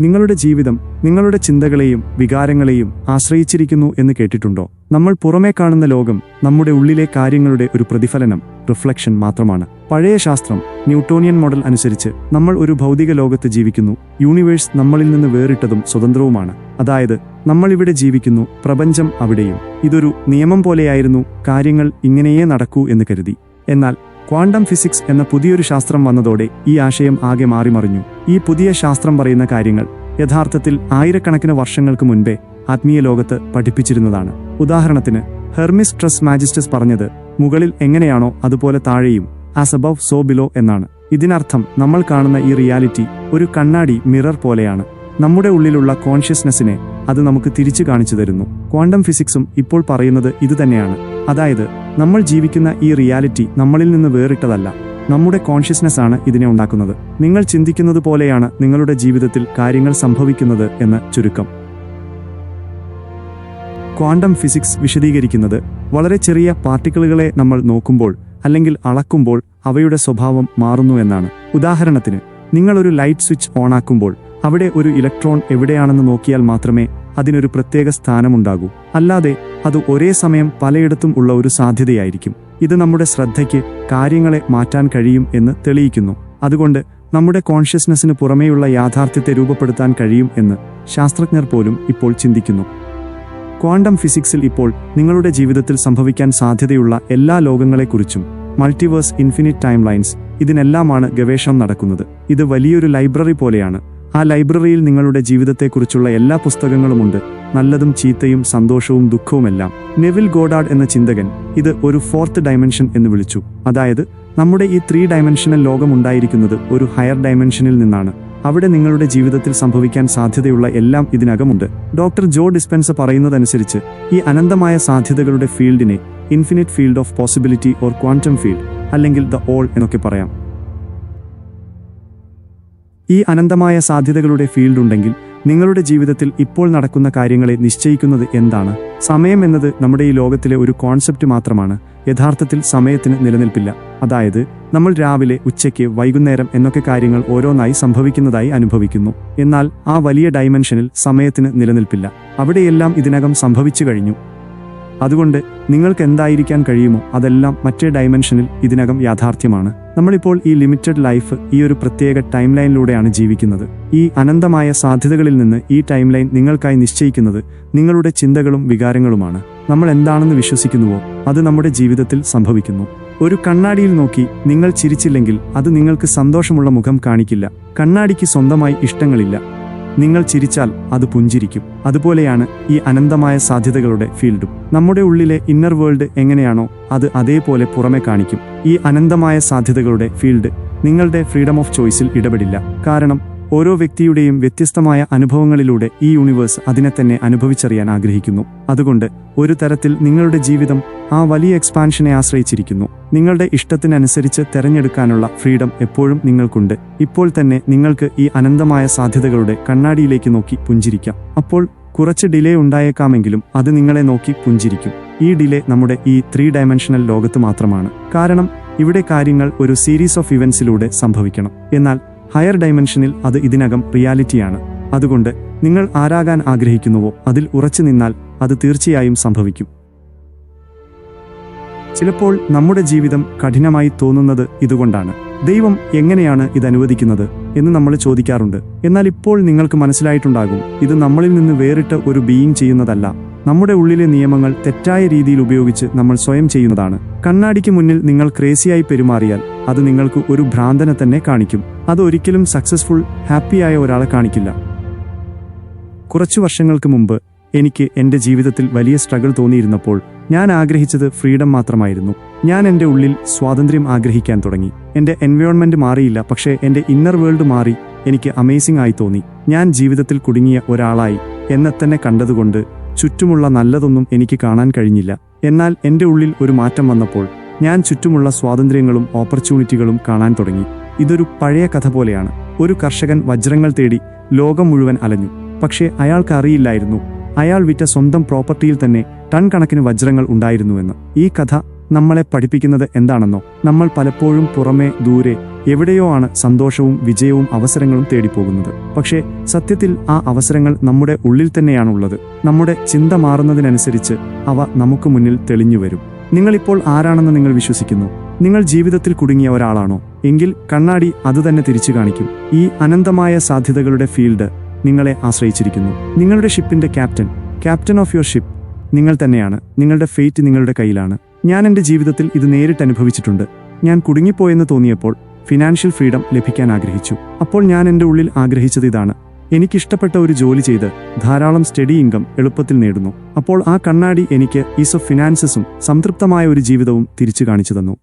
നിങ്ങളുടെ ജീവിതം നിങ്ങളുടെ ചിന്തകളെയും വികാരങ്ങളെയും ആശ്രയിച്ചിരിക്കുന്നു എന്ന് കേട്ടിട്ടുണ്ടോ? നമ്മൾ പുറമേ കാണുന്ന ലോകം നമ്മുടെ ഉള്ളിലെ കാര്യങ്ങളുടെ ഒരു പ്രതിഫലനം റിഫ്ലക്ഷൻ മാത്രമാണ്. പഴയ ശാസ്ത്രം ന്യൂട്ടോണിയൻ മോഡൽ അനുസരിച്ച് നമ്മൾ ഒരു ഭൗതിക ലോകത്ത് ജീവിക്കുന്നു യൂണിവേഴ്സ് നമ്മളിൽ നിന്ന് വേറിട്ടതും സ്വതന്ത്രവുമാണ്. അതായത് നമ്മൾ ഇവിടെ ജീവിക്കുന്നു പ്രപഞ്ചം അവിടെയും. ഇതൊരു നിയമം പോലെയായിരുന്നു കാര്യങ്ങൾ ഇങ്ങനെയേ നടക്കൂ എന്ന് കരുതി. എന്നാൽ ക്വാണ്ടം ഫിസിക്സ് എന്ന പുതിയൊരു ശാസ്ത്രം വന്നതോടെ ഈ ആശയം ആകെ മാറിമറിഞ്ഞു. ഈ പുതിയ ശാസ്ത്രം പറയുന്ന കാര്യങ്ങൾ യഥാർത്ഥത്തിൽ ആയിരക്കണക്കിന് വർഷങ്ങൾക്ക് മുൻപേ ആത്മീയ ലോകത്ത് പഠിപ്പിച്ചിരുന്നതാണ്. ഉദാഹരണത്തിന് ഹെർമിസ് ട്രസ് മാജിസ്റ്റസ് പറഞ്ഞത് മുകളിൽ എങ്ങനെയാണോ അതുപോലെ താഴെയും ആസ് അബവ് സോ ബിലോ എന്നാണ്. ഇതിനർത്ഥം നമ്മൾ കാണുന്ന ഈ റിയാലിറ്റി ഒരു കണ്ണാടി മിറർ പോലെയാണ്. നമ്മുടെ ഉള്ളിലുള്ള കോൺഷ്യസ്നെസ്സിനെ അത് നമുക്ക് തിരിച്ചു കാണിച്ചു തരുന്നു. ക്വാണ്ടം ഫിസിക്സും ഇപ്പോൾ പറയുന്നത് ഇതുതന്നെയാണ് അതായത് നമ്മൾ ജീവിക്കുന്ന ഈ റിയാലിറ്റി നമ്മളിൽ നിന്ന് വേറിട്ടതല്ല. നമ്മുടെ കോൺഷ്യസ്നെസ് ആണ് ഇതിനെ ഉണ്ടാക്കുന്നത്. നിങ്ങൾ ചിന്തിക്കുന്നത് പോലെയാണ് നിങ്ങളുടെ ജീവിതത്തിൽ കാര്യങ്ങൾ സംഭവിക്കുന്നത് എന്ന് ചുരുക്കം. ക്വാണ്ടം ഫിസിക്സ് വിശദീകരിക്കുന്നത് വളരെ ചെറിയ പാർട്ടിക്കിളുകളെ നമ്മൾ നോക്കുമ്പോൾ അല്ലെങ്കിൽ അളക്കുമ്പോൾ അവയുടെ സ്വഭാവം മാറുന്നു എന്നാണ്. ഉദാഹരണത്തിന് നിങ്ങൾ ഒരു ലൈറ്റ് സ്വിച്ച് ഓണാക്കുമ്പോൾ അവിടെ ഒരു ഇലക്ട്രോൺ എവിടെയാണെന്ന് നോക്കിയാൽ മാത്രമേ അതിനൊരു പ്രത്യേക സ്ഥാനമുണ്ടാകൂ. അല്ലാതെ അത് ഒരേ സമയം പലയിടത്തും ഉള്ള ഒരു സാധ്യതയായിരിക്കും. ഇത് നമ്മുടെ ശ്രദ്ധയ്ക്ക് കാര്യങ്ങളെ മാറ്റാൻ കഴിയും എന്ന് തെളിയിക്കുന്നു. അതുകൊണ്ട് നമ്മുടെ കോൺഷ്യസ്നെസ്സിന് പുറമേയുള്ള യാഥാർത്ഥ്യത്തെ രൂപപ്പെടുത്താൻ കഴിയും എന്ന് ശാസ്ത്രജ്ഞർ പോലും ഇപ്പോൾ ചിന്തിക്കുന്നു. ക്വാണ്ടം ഫിസിക്സിൽ ഇപ്പോൾ നിങ്ങളുടെ ജീവിതത്തിൽ സംഭവിക്കാൻ സാധ്യതയുള്ള എല്ലാ ലോകങ്ങളെക്കുറിച്ചും മൾട്ടിവേഴ്സ് ഇൻഫിനിറ്റ് ടൈം ലൈൻസ് ഇതിനെല്ലാമാണ് ഗവേഷണം നടക്കുന്നത്. ഇത് വലിയൊരു ലൈബ്രറി പോലെയാണ്. ആ ലൈബ്രറിയിൽ നിങ്ങളുടെ ജീവിതത്തെക്കുറിച്ചുള്ള എല്ലാ പുസ്തകങ്ങളുമുണ്ട്. നല്ലതും ചീത്തയും സന്തോഷവും ദുഃഖവുമെല്ലാം. നെവിൽ ഗോഡാഡ് എന്ന ചിന്തകൻ ഇത് ഒരു ഫോർത്ത് ഡയമെൻഷൻ എന്ന് വിളിച്ചു. അതായത് നമ്മുടെ ഈ ത്രീ ഡയമെൻഷനൽ ലോകം ഉണ്ടായിരിക്കുന്നത് ഒരു ഹയർ ഡയമെൻഷനിൽ നിന്നാണ്. അവിടെ നിങ്ങളുടെ ജീവിതത്തിൽ സംഭവിക്കാൻ സാധ്യതയുള്ള എല്ലാം ഇതിനകമുണ്ട്. ഡോക്ടർ ജോ ഡിസ്പെൻസ പറയുന്നതനുസരിച്ച് ഈ അനന്തമായ സാധ്യതകളുടെ ഫീൽഡിനെ infinite field of possibility or quantum field അല്ലെങ്കിൽ ദ ഓൾ എന്നൊക്കെ പറയാം. ഈ അനന്തമായ സാധ്യതകളുടെ ഫീൽഡ് ഉണ്ടെങ്കിൽ നിങ്ങളുടെ ജീവിതത്തിൽ ഇപ്പോൾ നടക്കുന്ന കാര്യങ്ങളെ നിശ്ചയിക്കുന്നത് എന്താണ്? സമയം എന്നത് നമ്മുടെ ഈ ലോകത്തിലെ ഒരു കോൺസെപ്റ്റ് മാത്രമാണ്. യഥാർത്ഥത്തിൽ സമയത്തിന് നിലനിൽപ്പില്ല. അതായത് നമ്മൾ രാവിലെ ഉച്ചയ്ക്ക് വൈകുന്നേരം എന്നൊക്കെ കാര്യങ്ങൾ ഓരോന്നായി സംഭവിക്കുന്നതായി അനുഭവിക്കുന്നു. എന്നാൽ ആ വലിയ ഡയമെൻഷനിൽ സമയത്തിന് നിലനിൽപ്പില്ല. അവിടെയെല്ലാം ഇതിനകം സംഭവിച്ചു കഴിഞ്ഞു. അതുകൊണ്ട് നിങ്ങൾക്ക് എന്തായിരിക്കാൻ കഴിയുമോ അതെല്ലാം മറ്റേ ഡയമെൻഷനിൽ ഇതിനകം യാഥാർത്ഥ്യമാണ്. നമ്മളിപ്പോൾ ഈ ലിമിറ്റഡ് ലൈഫ് ഈ ഒരു പ്രത്യേക ടൈം ലൈനിലൂടെയാണ് ജീവിക്കുന്നത്. ഈ അനന്തമായ സാധ്യതകളിൽ നിന്ന് ഈ ടൈം ലൈൻ നിങ്ങൾക്കായി നിശ്ചയിക്കുന്നത് നിങ്ങളുടെ ചിന്തകളും വികാരങ്ങളുമാണ്. നമ്മൾ എന്താണെന്ന് വിശ്വസിക്കുന്നുവോ അത് നമ്മുടെ ജീവിതത്തിൽ സംഭവിക്കുന്നു. ഒരു കണ്ണാടിയിൽ നോക്കി നിങ്ങൾ ചിരിച്ചില്ലെങ്കിൽ അത് നിങ്ങൾക്ക് സന്തോഷമുള്ള മുഖം കാണിക്കില്ല. കണ്ണാടിക്ക് സ്വന്തമായി ഇഷ്ടങ്ങളില്ല. നിങ്ങൾ ചിരിച്ചാൽ അത് പുഞ്ചിരിക്കും. അതുപോലെയാണ് ഈ അനന്തമായ സാധ്യതകളുടെ ഫീൽഡും. നമ്മുടെ ഉള്ളിലെ ഇന്നർ വേൾഡ് എങ്ങനെയാണോ അത് അതേപോലെ പുറമെ കാണിക്കും. ഈ അനന്തമായ സാധ്യതകളുടെ ഫീൽഡ് നിങ്ങളുടെ ഫ്രീഡം ഓഫ് ചോയ്സിൽ ഇടപെടില്ല. കാരണം ഓരോ വ്യക്തിയുടെയും വ്യത്യസ്തമായ അനുഭവങ്ങളിലൂടെ ഈ യൂണിവേഴ്സ് അതിനെ തന്നെ അനുഭവിച്ചറിയാൻ ആഗ്രഹിക്കുന്നു. അതുകൊണ്ട് ഒരു തരത്തിൽ നിങ്ങളുടെ ജീവിതം ആ വലിയ എക്സ്പാൻഷനെ ആശ്രയിച്ചിരിക്കുന്നു. നിങ്ങളുടെ ഇഷ്ടത്തിനനുസരിച്ച് തെരഞ്ഞെടുക്കാനുള്ള ഫ്രീഡം എപ്പോഴും നിങ്ങൾക്കുണ്ട്. ഇപ്പോൾ തന്നെ നിങ്ങൾക്ക് ഈ അനന്തമായ സാധ്യതകളുടെ കണ്ണാടിയിലേക്ക് നോക്കി പുഞ്ചിരിക്കാം. അപ്പോൾ കുറച്ച് ഡിലേ ഉണ്ടായേക്കാമെങ്കിലും അത് നിങ്ങളെ നോക്കി പുഞ്ചിരിക്കും. ഈ ഡിലേ നമ്മുടെ ഈ ത്രീ ഡയമെൻഷനൽ ലോകത്ത് മാത്രമാണ്. കാരണം ഇവിടെ കാര്യങ്ങൾ ഒരു സീരീസ് ഓഫ് ഇവന്റ്സിലൂടെ സംഭവിക്കണം. എന്നാൽ ഹയർ ഡയമെൻഷനിൽ അത് ഇതിനകം റിയാലിറ്റിയാണ്. അതുകൊണ്ട് നിങ്ങൾ ആരാകാൻ ആഗ്രഹിക്കുന്നുവോ അതിൽ ഉറച്ചു നിന്നാൽ അത് തീർച്ചയായും സംഭവിക്കും. ചിലപ്പോൾ നമ്മുടെ ജീവിതം കഠിനമായി തോന്നുന്നത് ഇതുകൊണ്ടാണ്. ദൈവം എങ്ങനെയാണ് ഇത് അനുവദിക്കുന്നത് എന്ന് നമ്മൾ ചോദിക്കാറുണ്ട്. എന്നാൽ ഇപ്പോൾ നിങ്ങൾക്ക് മനസ്സിലായിട്ടുണ്ടാകും ഇത് നമ്മളിൽ നിന്ന് വേറിട്ട് ഒരു ബീയിങ് ചെയ്യുന്നതല്ല. നമ്മുടെ ഉള്ളിലെ നിയമങ്ങൾ തെറ്റായ രീതിയിൽ ഉപയോഗിച്ച് നമ്മൾ സ്വയം ചെയ്യുന്നതാണ്. കണ്ണാടിക്ക് മുന്നിൽ നിങ്ങൾ ക്രേസിയായി പെരുമാറിയാൽ അത് നിങ്ങൾക്ക് ഒരു ഭ്രാന്തനെ തന്നെ കാണിക്കും. അത് ഒരിക്കലും സക്സസ്ഫുൾ ഹാപ്പിയായ ഒരാളെ കാണിക്കില്ല. കുറച്ചു വർഷങ്ങൾക്ക് മുമ്പ് എനിക്ക് എന്റെ ജീവിതത്തിൽ വലിയ സ്ട്രഗിൾ തോന്നിയിരുന്നപ്പോൾ ഞാൻ ആഗ്രഹിച്ചത് ഫ്രീഡം മാത്രമായിരുന്നു. ഞാൻ എന്റെ ഉള്ളിൽ സ്വാതന്ത്ര്യം ആഗ്രഹിക്കാൻ തുടങ്ങി. എന്റെ എൻവയോൺമെന്റ് മാറിയില്ല പക്ഷേ എന്റെ ഇന്നർ വേൾഡ് മാറി എനിക്ക് അമേസിംഗ് ആയി തോന്നി. ഞാൻ ജീവിതത്തിൽ കുടുങ്ങിയ ഒരാളായി എന്നെ തന്നെ കണ്ടതുകൊണ്ട് ചുറ്റുമുള്ള നല്ലതൊന്നും എനിക്ക് കാണാൻ കഴിഞ്ഞില്ല. എന്നാൽ എന്റെ ഉള്ളിൽ ഒരു മാറ്റം വന്നപ്പോൾ ഞാൻ ചുറ്റുമുള്ള സ്വാതന്ത്ര്യങ്ങളും ഓപ്പർച്യൂണിറ്റികളും കാണാൻ തുടങ്ങി. ഇതൊരു പഴയ കഥ പോലെയാണ്. ഒരു കർഷകൻ വജ്രങ്ങൾ തേടി ലോകം മുഴുവൻ അലഞ്ഞു. പക്ഷേ അയാൾക്ക് അറിയില്ലായിരുന്നു. അയാൾ വിറ്റ സ്വന്തം പ്രോപ്പർട്ടിയിൽ തന്നെ ടൺ കണക്കിന് വജ്രങ്ങൾ ഉണ്ടായിരുന്നുവെന്ന്. ഈ കഥ നമ്മളെ പഠിപ്പിക്കുന്നത് എന്താണെന്നോ നമ്മൾ പലപ്പോഴും പുറമേ ദൂരെ എവിടെയോ ആണ് സന്തോഷവും വിജയവും അവസരങ്ങളും തേടിപ്പോകുന്നത്. പക്ഷേ സത്യത്തിൽ ആ അവസരങ്ങൾ നമ്മുടെ ഉള്ളിൽ തന്നെയാണുള്ളത്. നമ്മുടെ ചിന്ത മാറുന്നതിനനുസരിച്ച് അവ നമുക്ക് മുന്നിൽ തെളിഞ്ഞു വരും നിങ്ങളിപ്പോൾ ആരാണെന്ന് നിങ്ങൾ വിശ്വസിക്കുന്നു. നിങ്ങൾ ജീവിതത്തിൽ കുടുങ്ങിയ ഒരാളാണോ? എങ്കിൽ കണ്ണാടി അതുതന്നെ തിരിച്ചു കാണിക്കും. ഈ അനന്തമായ സാധ്യതകളുടെ ഫീൽഡ് നിങ്ങളെ ആശ്രയിച്ചിരിക്കുന്നു. നിങ്ങളുടെ ഷിപ്പിന്റെ captain captain of your ship നിങ്ങൾ തന്നെയാണ്. നിങ്ങളുടെ ഫെയ്റ്റ് നിങ്ങളുടെ കയ്യിലാണ്. ഞാൻ എന്റെ ജീവിതത്തിൽ ഇത് നേരിട്ട് അനുഭവിച്ചിട്ടുണ്ട്. ഞാൻ കുടുങ്ങിപ്പോയെന്ന് തോന്നിയപ്പോൾ ഫിനാൻഷ്യൽ ഫ്രീഡം ലഭിക്കാൻ ആഗ്രഹിച്ചു. അപ്പോൾ ഞാൻ എന്റെ ഉള്ളിൽ ആഗ്രഹിച്ചത് ഇതാണ്. എനിക്കിഷ്ടപ്പെട്ട ഒരു ജോലി ചെയ്ത് ധാരാളം സ്റ്റഡി ഇൻകം എളുപ്പത്തിൽ നേടുന്നു. അപ്പോൾ ആ കണ്ണാടി എനിക്ക് ഈസ് ഓഫ് ഫിനാൻസസും സംതൃപ്തമായ ഒരു ജീവിതവും തിരിച്ചു കാണിച്ചു തന്നു.